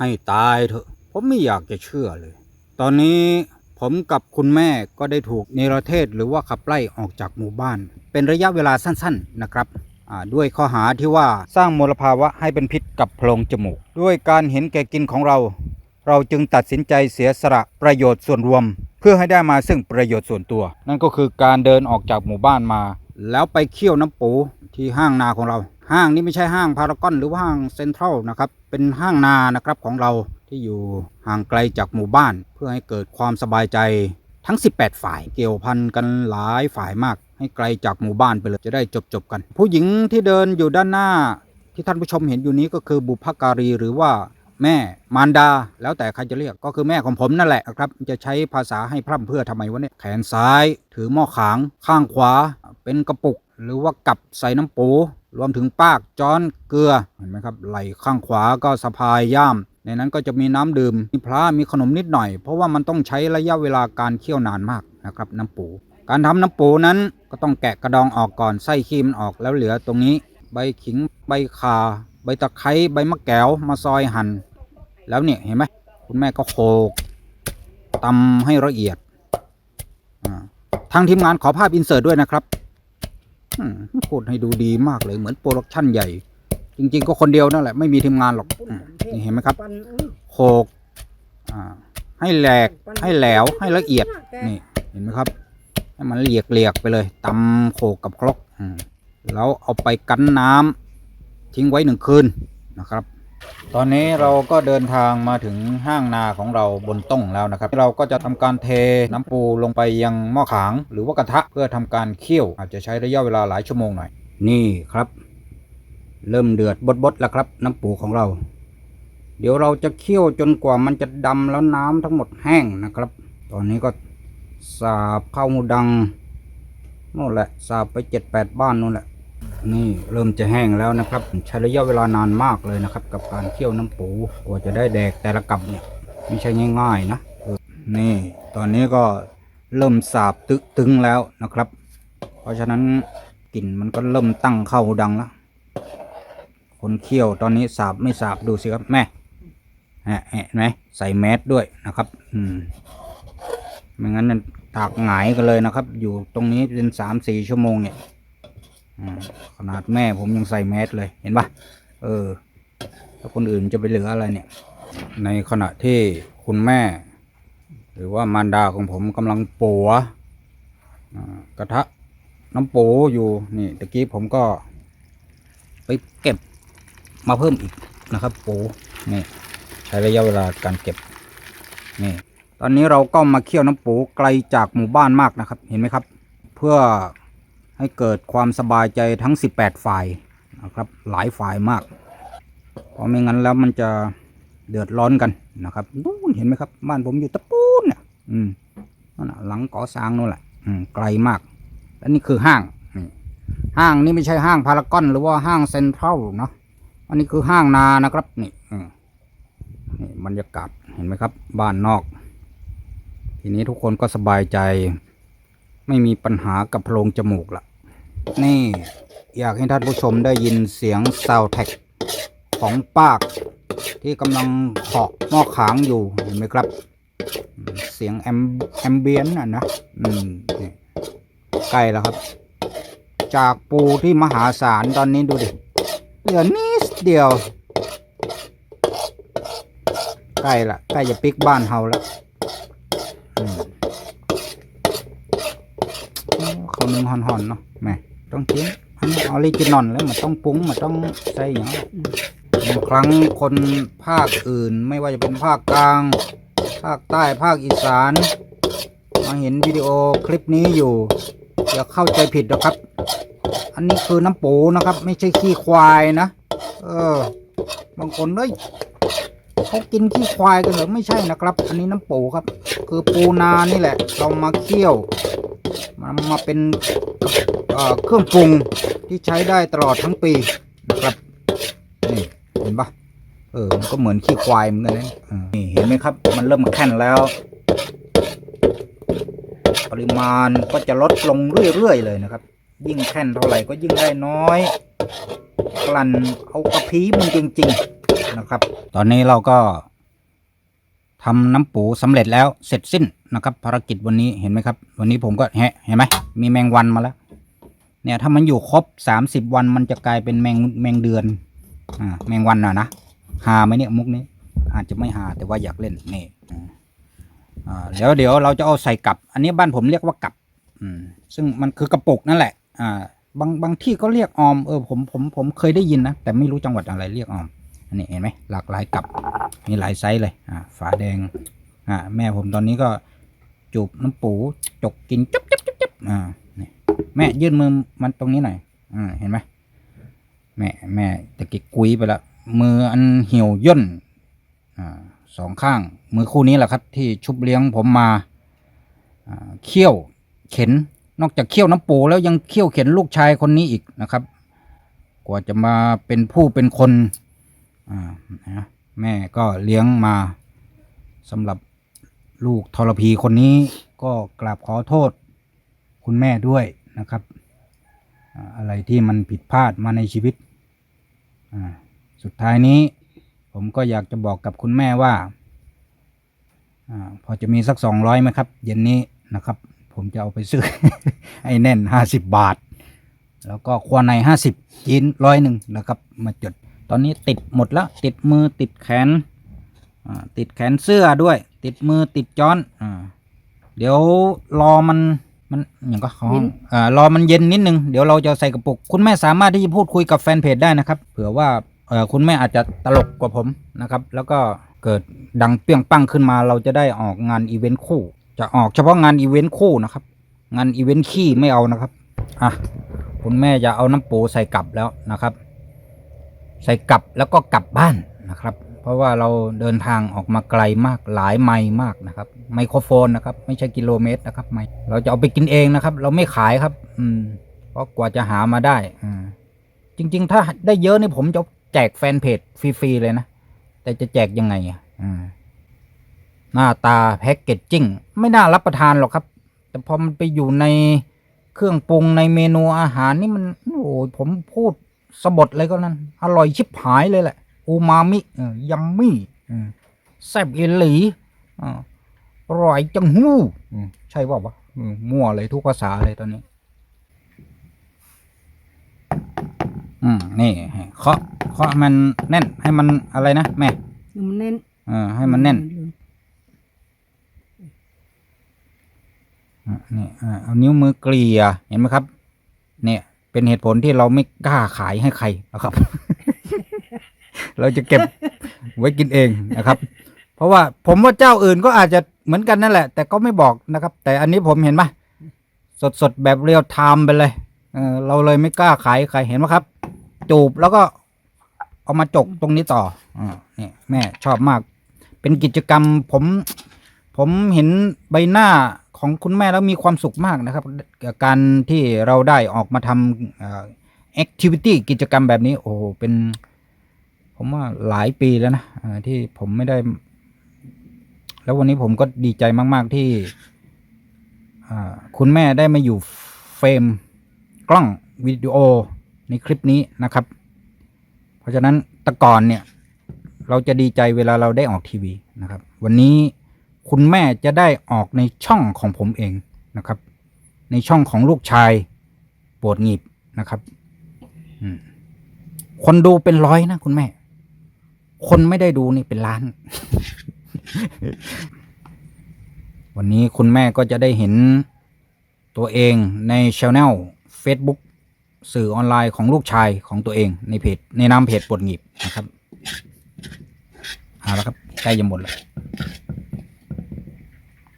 ให้ตายเถอะ ผมไม่อยากจะเชื่อเลย ตอนนี้ผมกับคุณแม่ก็ได้ถูกเนรเทศหรือว่าขับไล่ออกจากหมู่บ้าน เป็นระยะเวลาสั้นๆนะครับด้วยข้อหาที่ว่าสร้างมลภาวะให้เป็นพิษกับโพรงจมูก ด้วยการเห็นแก่กินของเรา เราจึงตัดสินใจเสียสละประโยชน์ส่วนรวม เพื่อให้ได้มาซึ่งประโยชน์ส่วนตัว นั่นก็คือการเดินออกจากหมู่บ้านมา แล้วไปเคี่ยวน้ำปูที่ห้างนาของเรา ห้างนี้ไม่ใช่ห้างพารากอนหรือว่าห้างเซ็นทรัลนะครับ เป็นห้างนานะครับของเราที่อยู่ห่างไกลจากหมู่บ้าน เพื่อให้เกิดความสบายใจทั้ง 18 ฝ่ายเกี่ยวพันกันหลายฝ่ายมาก ให้ไกลจากหมู่บ้านไปเลยจะได้จบจบกัน ผู้หญิงที่เดินอยู่ด้านหน้าที่ท่านผู้ชมเห็นอยู่นี้ก็คือบุพการีหรือว่าแม่มารดา แล้วแต่ใครจะเรียกก็คือแม่ของผมนั่นแหละครับ จะใช้ภาษาให้พร่ำเพื่อทำไมวะเนี่ยแขนซ้าย ถือหม้อขาง ข้างขวา เป็นกระปุก หรือว่ากับใส่น้ำปู รวมถึงปากจ้อนเกลือเห็นไหมครับไหลข้างขวาก็สะพายย่าม ในนั้นก็จะมีน้ำดื่ม มีพระมีขนมนิดหน่อย เพราะว่ามันต้องใช้ระยะเวลาการเคี่ยวนานมากนะครับน้ำปู การทำน้ำปูนั้นก็ต้องแกะกระดองออกก่อนไส้ขี้มันออกแล้วเหลือตรงนี้ ใบขิงใบข่าใบตะไคร้ใบมะแก้วมาซอยหั่นแล้วเนี่ยเห็นไหมคุณแม่ก็โขกตำให้ละเอียดทางทีมงานขอภาพอินเสิร์ตด้วยนะครับ พูดให้ดูดีมากเลยเหมือนโปรดักชั่นใหญ่ จริง ๆ ก็คนเดียวนั่นแหละไม่มีทีมงานหรอกนี่เห็นไหมครับโขกให้แหลกให้แหลวให้ละเอียดนี่เห็นไหมครับ ให้มันเลียกเลียกๆไปเลยตำโขกกับครกอืแล้วเอาไปกันน้ำทิ้งไว้หนึ่งคืนนะครับ ตอนนี้เราก็เดินทางมาถึงห้างนาของเราบนต้งแล้วนะครับ เราก็จะทำการเทน้ำปูลงไปยังหม้อขาง หรือว่ากระทะเพื่อทำการเคี่ยว อาจจะใช้ระยะเวลาหลายชั่วโมงหน่อย นี่ครับ เริ่มเดือดบดๆแล้วครับ น้ำปูของเรา เดี๋ยวเราจะเคี่ยวจนกว่ามันจะดำแล้วน้ำทั้งหมดแห้งนะครับ ตอนนี้ก็สาบข้าวหมูดังนู่นแหละสาบไปเจ็ดแปดบ้านนู่นแหละ นี่เริ่มจะแห้งแล้วนะครับใช้ระยะเวลานานมากเลยนะครับ กับการเคี่ยวน้ำปูกว่าจะได้แดกแต่ละกับเนี่ยไม่ใช่ง่ายๆนะนี่ตอนนี้ก็เริ่มสาบตึตึงแล้วนะครับ เพราะฉะนั้นกลิ่นมันก็เริ่มตั้งเข้าดังแล้วคนเคี่ยวตอนนี้สาบไม่สาบดูสิครับแม่ฮะเห็นไหมใส่แมสด้วยนะครับ อืมไม่งั้นตากหงายกันเลยนะครับ อยู่ตรงนี้เป็นสามสี่ชั่วโมงเนี่ย ขนาดแม่ผมยังใส่แมสเลยเห็นปะเออถ้าคนอื่นจะไปเหลืออะไรเนี่ย ในขณะที่คุณแม่ หรือว่ามารดาของผมกำลังปัวกระทะน้ำปูอยู่นี่ตะกี้ผมก็ ไปเก็บมาเพิ่มอีกนะครับ ปูนี่ใช้ระยะเวลาการเก็บนี่ตอนนี้เราก็มาเคี่ยวน้ำปูไกลจากหมู่บ้านมากนะครับ เห็นไหมครับ เพื่อ ให้เกิดความสบายใจทั้ง 18 ฝ่ายนะครับหลายฝ่ายมาก เพราะไม่งั้นแล้วมันจะเดือดร้อนกันนะครับนู่นเห็นไหมครับ บ้านผมอยู่ตะปูนเนี่ยอืมนั่นหลังก่อสร้างนู่นแหละอืมไกลมากและนี่คือห้างนี่ห้างนี่ไม่ใช่ห้างพารากอนหรือว่าห้างเซ็นทรัลเนาะอันนี้คือห้างนานะครับนี่อืมนี่บรรยากาศเห็นไหมครับ บ้านนอก ทีนี้ทุกคนก็สบายใจ ไม่มีปัญหากับโพรงจมูกละ นี่อยากให้ท่านผู้ชมได้ยินเสียงซาวแท็กของปาก ที่กำลังเคาะหม้อขางอยู่เห็นไหมครับ เสียงแอมแอมเบียนอะนะอืมใกล้แล้วครับ จากปูที่มหาศาลตอนนี้ดูดิเหลือนิดเดียวใกล้ละใกล้จะปิกบ้านเฮาแล้วเขานึ่งห่อนๆเนาะแม่ ต้องกินอันนี้ออริจินอลแล้วมันต้องปรุงมันต้องใส่อย่างบางครั้งคนภาคอื่น ไม่ว่าจะเป็นภาคกลาง ภาคใต้ภาคอีสาน มาเห็นวิดีโอคลิปนี้อยู่อย่าเข้าใจผิดนะครับ อันนี้คือน้ำปูนะครับ ไม่ใช่ขี้ควายนะ เออ บางคนเอ้ยเขากินขี้ควายกันหรือไม่ใช่นะครับ อันนี้น้ำปูครับ คือปูนานี่แหละ เรามาเคี่ยว มันมาเป็นเเครื่องปรุงที่ใช้ได้ตลอดทั้งปีนะครับนี่เห็นปะเออมันก็เหมือนขี้ควายเหมือนกันนะนี่เห็นไหมครับ มันเริ่มแข็งแล้ว ปริมาณก็จะลดลงเรื่อยๆเลยนะครับ ยิ่งแค่นเท่าไหร่ก็ยิ่งได้น้อยกลั่นเอากระพีมันจริง ๆ นะครับ ตอนนี้เราก็ ทำน้ำปูสำเร็จแล้วเสร็จสิ้นนะครับ ภารกิจวันนี้เห็นไหมครับ วันนี้ผมก็แฮะเห็นไหมมีแมงวันมาแล้ว เนี่ยถ้ามันอยู่ครบสามสิบวันมันจะกลายเป็นแมงแมงเดือนอ่าแมงวันน่ะนะหาไหมเนี่ยมุกนี้ อาจจะไม่หาแต่ว่าอยากเล่นนี่อ่าอ่าเดี๋ยวเดี๋ยวเราจะเอาใส่กับ อันนี้บ้านผมเรียกว่ากับอืมซึ่งมันคือกระปุกนั่นแหละ อ่า บางบางที่ก็เรียกออมเออผมผมผมเคยได้ยินนะแต่ไม่รู้จังหวัดอะไรเรียกออม อันนี้เห็นไหมหลากหลายกับมีหลายไซส์เลยอ่าฝาแดงอ่าแม่ผมตอนนี้ก็จูบน้ำปูจกกินจุ๊บจุ๊บจุ๊บจุ๊บอ่านี่แม่ยื่นมือมันตรงนี้หน่อยอ่าเห็นไหมแม่แม่ตะกี้กุยไปละมืออันเหี่ยวย่นอ่าสองข้าง มือคู่นี้แหละครับ ที่ชุบเลี้ยงผมมาอ่าเคี่ยวเข็นนอกจากเคี่ยวน้ำปูแล้วยังเคี่ยวเข็นลูกชายคนนี้อีกนะครับ กว่าจะมาเป็นผู้เป็นคน นะแม่ก็เลี้ยงมาสำหรับลูกทรพีคนนี้ก็กราบขอโทษคุณแม่ด้วยนะครับอะไรที่มันผิดพลาดมาในชีวิต สุดท้ายนี้ผมก็อยากจะบอกกับคุณแม่ว่าอพอจะมีสักสองร้อยไหมครับ เย็นนี้นะครับ ผมจะเอาไปซื้อไอ้แน่นห้าสิบบาท แล้วก็ควาในห้าสิบจีนร้อยหนึ่งนะครับ มาจด ตอนนี้ติดหมดแล้วติดมือติดแขนอ่าติดแขนเสื้อด้วย ติดมือติดจ้อนอ่าเดี๋ยวรอมันมันอย่างก็ของอ่ารอมันเย็นนิดนึงเดี๋ยวเราจะใส่กระปุก คุณแม่สามารถที่จะพูดคุยกับแฟนเพจได้นะครับ เผื่อว่าเออคุณแม่อาจจะตลกกว่าผมนะครับ แล้วก็เกิดดังเปรี้ยงปั้งขึ้นมา เราจะได้ออกงานอีเวนต์คู่ จะออกเฉพาะงานอีเวนต์คู่นะครับ งานอีเวนต์ขี้ไม่เอานะครับอะคุณแม่จะเอาน้ำปูใส่กลับแล้วนะครับ ใส่กลับแล้วก็กลับบ้านนะครับ เพราะว่าเราเดินทางออกมาไกลมากหลายไมล์มากนะครับ ไมโครโฟนนะครับ ไม่ใช่กิโลเมตรนะครับไมเราจะเอาไปกินเองนะครับ เราไม่ขายครับ อืม เพราะกว่าจะหามาได้อ่าจริง ๆ ถ้าได้เยอะนี่ผมจะแจกแฟนเพจฟรีๆเลยนะ แต่จะแจกยังไงอะหน้าตาแพ็กเกจจิ้งไม่น่ารับประทานหรอกครับ แต่พอมันไปอยู่ในเครื่องปรุงในเมนูอาหารนี่มัน โอ้โหผมพูด สะบดเลยก็นั่นอร่อยชิบหายเลยแหละอูมามิเออยัมมี่เออแซ่บอีหลีอ่าอร่อยจังหู้อืมใช่เปล่าวะอืมมั่วเลยทุกภาษาเลยตอนนี้ อืมนี่เคาะเคาะให้มันแน่น ให้มันอะไรนะแม่มันแน่นเออให้มันแน่นอะนี่อ่าเอานิ้วมือเกลี่ยเห็นไหมครับ เนี่ย เป็นเหตุผลที่เราไม่กล้าขายให้ใครนะครับ เราจะเก็บไว้กินเองนะครับ เพราะว่าผมว่าเจ้าอื่นก็อาจจะเหมือนกันนั่นแหละ แต่ก็ไม่บอกนะครับ แต่อันนี้ผมเห็นไหมสดสดแบบเรียลไทม์ไปเลยเออเราเลยไม่กล้าขายใครเห็นไหมครับ จูบแล้วก็เอามาจกตรงนี้ต่ออ่านี่แม่ชอบมาก เป็นกิจกรรมผมผมเห็นใบหน้า ของคุณแม่แล้วมีความสุขมากนะครับ การที่เราได้ออกมาทำแอคทิวิตี้กิจกรรมแบบนี้ โอ้โหเป็น ผมว่าหลายปีแล้วนะที่ผมไม่ได้ แล้ววันนี้ผมก็ดีใจมาก ๆ ที่คุณแม่ได้มาอยู่เฟรมกล้องวิดีโอในคลิปนี้นะครับ เพราะฉะนั้นแตะก่อนเนี่ย เราจะดีใจเวลาเราได้ออกทีวีนะครับ วันนี้ คุณแม่จะได้ออกในช่องของผมเองนะครับ ในช่องของลูกชายปวดหงีบนะครับคนดูเป็นร้อยนะคุณแม่ คนไม่ได้ดูนี่เป็นล้าน วันนี้คุณแม่ก็จะได้เห็นตัวเองในช anel Facebook สื่อออนไลน์ของลูกชายของตัวเองในเพจในนามเพจปวดหงีบนะครับเอาละครับใกล้จะหมดแล้ว